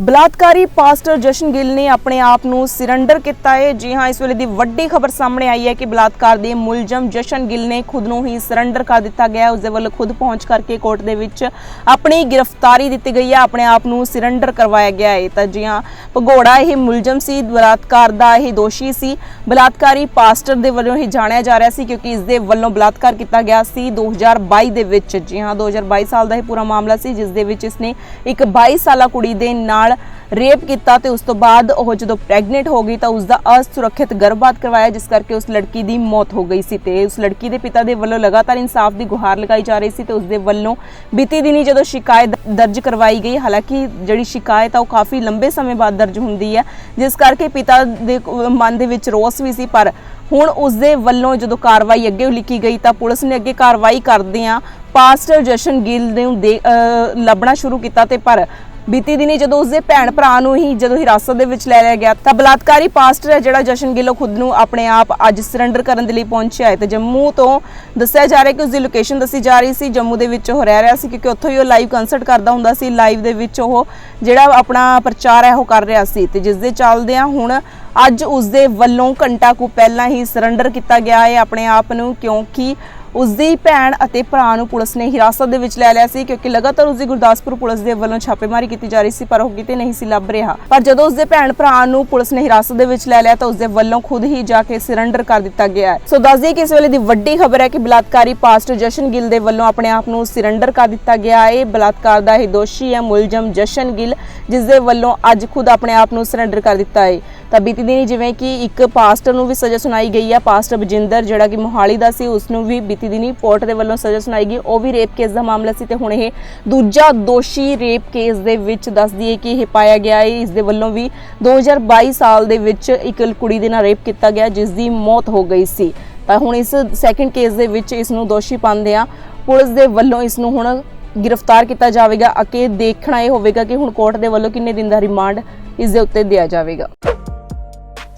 ਬਲਾਤਕਾਰੀ pastor ਜਸ਼ਨ ਗਿੱਲ ਨੇ ਆਪਣੇ ਆਪ ਨੂੰ ਸਰੈਂਡਰ ਕੀਤਾ ਹੈ। ਜੀ ਹਾਂ, ਇਸ ਵੇਲੇ ਦੀ ਵੱਡੀ ਖਬਰ ਸਾਹਮਣੇ ਆਈ ਹੈ ਕਿ ਬਲਾਤਕਾਰ ਦੇ ਮੁਲਜ਼ਮ ਜਸ਼ਨ ਗਿੱਲ ਨੇ ਖੁਦ ਨੂੰ ਹੀ ਸਰੈਂਡਰ ਕਰ ਦਿੱਤਾ ਗਿਆ ਉਸ ਦੇ ਵੱਲੋਂ ਖੁਦ ਪਹੁੰਚ ਕਰਕੇ ਕੋਰਟ ਦੇ ਵਿੱਚ ਆਪਣੀ ਗ੍ਰਿਫਤਾਰੀ ਦਿੱਤੀ ਗਈ ਹੈ। ਆਪਣੇ ਆਪ ਨੂੰ ਸਰੈਂਡਰ ਕਰਵਾਇਆ ਗਿਆ ਹੈ। ਤਾਂ ਜੀ ਹਾਂ, ਭਗੌੜਾ ਇਹ ਮੁਲਜ਼ਮ ਸੀ, ਬਲਾਤਕਾਰ ਦਾ ਇਹ ਦੋਸ਼ੀ ਸੀ। ਬਲਾਤਕਾਰੀ ਪਾਸਟਰ ਦੇ ਵੱਲੋਂ ਹੀ ਜਾਣਿਆ ਜਾ ਰਿਹਾ ਸੀ ਕਿਉਂਕਿ ਇਸ ਦੇ ਵੱਲੋਂ ਬਲਾਤਕਾਰ ਕੀਤਾ ਗਿਆ ਸੀ 2022 ਦੇ ਵਿੱਚ। ਜੀ ਹਾਂ 2022 ਸਾਲ ਦਾ ਇਹ ਪੂਰਾ ਮਾਮਲਾ ਸੀ, ਜਿਸ ਦੇ ਵਿੱਚ ਇਸਨੇ ਇੱਕ 22 ਸਾਲਾ ਕੁੜੀ ਦੇ ਨਾਲ ਰੇਪ ਕੀਤਾ ਤੇ ਉਸ ਤੋਂ ਬਾਅਦ ਉਹ ਜਦੋਂ ਪ੍ਰੈਗਨੈਂਟ ਹੋ ਗਈ ਤਾਂ ਉਸ ਦਾ ਅਸੁਰੱਖਿਅਤ ਗਰਭਪਾਤ ਕਰਵਾਇਆ, ਜਿਸ ਕਰਕੇ ਉਸ ਲੜਕੀ ਦੀ ਮੌਤ ਹੋ ਗਈ ਸੀ ਤੇ ਉਸ ਲੜਕੀ ਦੇ ਪਿਤਾ ਦੇ ਵੱਲੋਂ ਲਗਾਤਾਰ ਇਨਸਾਫ ਦੀ ਗੁਹਾਰ ਲਗਾਈ ਜਾ ਰਹੀ ਸੀ ਤੇ ਉਸ ਦੇ ਵੱਲੋਂ ਬੀਤੀ ਦਿਨੀ ਜਦੋਂ ਸ਼ਿਕਾਇਤ ਦਰਜ ਕਰਵਾਈ ਗਈ, ਹਾਲਾਂਕਿ ਜਿਹੜੀ ਸ਼ਿਕਾਇਤ ਆ ਉਹ ਕਾਫੀ ਲੰਬੇ ਸਮੇਂ ਬਾਅਦ ਦਰਜ ਹੁੰਦੀ ਹੈ, ਜਿਸ ਕਰਕੇ ਪਿਤਾ ਦੇ ਮਨ ਦੇ ਵਿੱਚ ਰੋਸ ਵੀ ਸੀ, ਪਰ ਹੁਣ ਉਸ ਦੇ ਵੱਲੋਂ ਜਦੋਂ ਕਾਰਵਾਈ ਅੱਗੇ ਲਿਖੀ ਗਈ ਤਾਂ ਪੁਲਿਸ ਨੇ ਅੱਗੇ ਕਾਰਵਾਈ ਕਰਦਿਆਂ ਪਾਸਟਰ ਜਸ਼ਨ ਗਿੱਲ ਨੂੰ ਦੇ ਅਹ ਲੱਭਣਾ ਸ਼ੁਰੂ ਕੀਤਾ ਤੇ ਪਰ ਬੀਤੀ ਦਿਨੀ ਜਦੋਂ ਉਸਦੇ ਭੈਣ ਭਰਾ ਨੂੰ ਹੀ ਜਦੋਂ ਹਿਰਾਸਤ ਦੇ ਵਿੱਚ ਲੈ ਲਿਆ ਗਿਆ ਤਾਂ ਬਲਾਤਕਾਰੀ ਪਾਸਟਰ ਹੈ ਜਿਹੜਾ ਜਸ਼ਨ ਗਿੱਲੋਂ ਖੁਦ ਨੂੰ ਆਪਣੇ ਆਪ ਅੱਜ ਸਰੈਂਡਰ ਕਰਨ ਦੇ ਲਈ ਪਹੁੰਚਿਆ ਹੈ ਤੇ ਜੰਮੂ ਤੋਂ ਦੱਸਿਆ ਜਾ ਰਿਹਾ ਕਿ ਉਸਦੀ ਲੋਕੇਸ਼ਨ ਦੱਸੀ ਜਾ ਰਹੀ ਸੀ, ਜੰਮੂ ਦੇ ਵਿੱਚ ਉਹ ਰਹਿ ਰਿਹਾ ਸੀ ਕਿਉਂਕਿ ਉੱਥੋਂ ਹੀ ਉਹ ਲਾਈਵ ਕੰਸਰਟ ਕਰਦਾ ਹੁੰਦਾ ਸੀ ਲਾਈਵ ਦੇ ਵਿੱਚ ਉਹ ਜਿਹੜਾ ਆਪਣਾ ਪ੍ਰਚਾਰ ਹੈ ਉਹ ਕਰ ਰਿਹਾ ਸੀ ਤੇ ਜਿਸ ਦੇ ਚੱਲਦਿਆਂ ਹੁਣ ਅੱਜ ਉਸਦੇ ਵੱਲੋਂ ਘੰਟਾ ਕੁ ਪਹਿਲਾਂ ਹੀ ਸਰੈਂਡਰ ਕੀਤਾ ਗਿਆ ਹੈ ਆਪਣੇ ਆਪ ਨੂੰ, ਕਿਉਂਕਿ ਉਸਦੀ ਭੈਣ ਅਤੇ ਭਰਾ ਨੂੰ ਪੁਲਿਸ ਨੇ ਹਿਰਾਸਤ ਦੇ ਵਿੱਚ ਲੈ ਲਿਆ ਸੀ, ਕਿਉਂਕਿ ਲਗਾਤਾਰ ਉਸਦੀ ਗੁਰਦਾਸਪੁਰ ਪੁਲਿਸ ਦੇ ਵੱਲੋਂ ਛਾਪੇਮਾਰੀ ਕੀਤੀ ਜਾ ਰਹੀ ਸੀ, ਪਰ ਉਹ ਕਿਤੇ ਨਹੀਂ ਸੀ ਲੱਭ ਰਿਹਾ। ਪਰ ਜਦੋਂ ਉਸਦੇ ਭੈਣ ਭਰਾ ਨੂੰ ਪੁਲਿਸ ਨੇ ਹਿਰਾਸਤ ਦੇ ਵਿੱਚ ਲੈ ਲਿਆ, ਤਾਂ ਉਸਦੇ ਵੱਲੋਂ ਖੁਦ ਹੀ ਜਾ ਕੇ ਸਰੈਂਡਰ ਕਰ ਦਿੱਤਾ ਗਿਆ ਹੈ। ਸੋ ਦੱਸ ਦਈਏ ਕਿ ਇਸ ਵੇਲੇ ਦੀ ਵੱਡੀ ਖਬਰ ਹੈ ਕਿ ਬਲਾਤਕਾਰੀ ਪਾਸਟਰ ਜਸ਼ਨ ਗਿੱਲ ਦੇ ਵੱਲੋਂ ਆਪਣੇ ਆਪ ਨੂੰ ਸਰੈਂਡਰ ਕਰ ਦਿੱਤਾ ਗਿਆ ਹੈ। ਬਲਾਤਕਾਰ ਦਾ ਇਹ ਦੋਸ਼ੀ ਹੈ ਮੁਲਜ਼ਮ ਜਸ਼ਨ ਗਿੱਲ ਜਿਸ ਦੇ ਵੱਲੋਂ ਅੱਜ ਖੁਦ ਆਪਣੇ ਆਪ ਨੂੰ ਸਰੈਂਡਰ ਕਰ ਦਿੱਤਾ ਹੈ। ਤਾਂ ਬੀਤੀ ਦਿਨੀ ਜਿਵੇਂ ਕਿ ਇੱਕ ਪਾਸਟਰ ਨੂੰ ਵੀ ਸਜ਼ਾ ਸੁਣਾਈ ਗਈ ਹੈ ਪਾਸਟਰ ਬਜਿੰਦਰ ਜਿਹੜਾ ਕਿ ਮੋਹਾਲੀ ਦਾ ਸੀ, ਉਸ ਨੂੰ ਵੀ ਬੀਤੀ ਦਿਨੀ ਕੋਰਟ ਦੇ ਵੱਲੋਂ ਸਜ਼ਾ ਸੁਣਾਈ ਗਈ। ਉਹ ਵੀ ਰੇਪ ਕੇਸ ਦਾ ਮਾਮਲਾ ਸੀ ਤੇ ਹੁਣ ਇਹ ਦੂਜਾ ਦੋਸ਼ੀ ਰੇਪ ਕੇਸ ਦੇ ਵਿੱਚ ਦੱਸ ਦਈਏ ਕਿ ਇਹ ਪਾਇਆ ਗਿਆ ਹੈ। ਇਸ ਦੇ ਵੱਲੋਂ ਵੀ 2022 ਸਾਲ ਦੇ ਵਿੱਚ ਇੱਕ ਕੁੜੀ ਦੇ ਨਾਲ ਰੇਪ ਕੀਤਾ ਗਿਆ, ਜਿਸ ਦੀ ਮੌਤ ਹੋ ਗਈ ਸੀ। ਤਾਂ ਹੁਣ ਇਸ ਸੈਕੰਡ ਕੇਸ ਦੇ ਵਿੱਚ ਇਸ ਨੂੰ ਦੋਸ਼ੀ ਪਾਉਂਦੇ ਆ। ਪੁਲਿਸ ਦੇ ਵੱਲੋਂ ਇਸ ਨੂੰ ਹੁਣ ਗ੍ਰਿਫਤਾਰ ਕੀਤਾ ਜਾਵੇਗਾ। ਅਤੇ ਦੇਖਣਾ ਇਹ ਹੋਵੇਗਾ ਕਿ ਹੁਣ ਕੋਰਟ ਦੇ ਵੱਲੋਂ ਕਿੰਨੇ ਦਿਨ ਦਾ ਰਿਮਾਂਡ ਇਸ ਦੇ ਉੱਤੇ ਦਿਆ ਜਾਵੇਗਾ।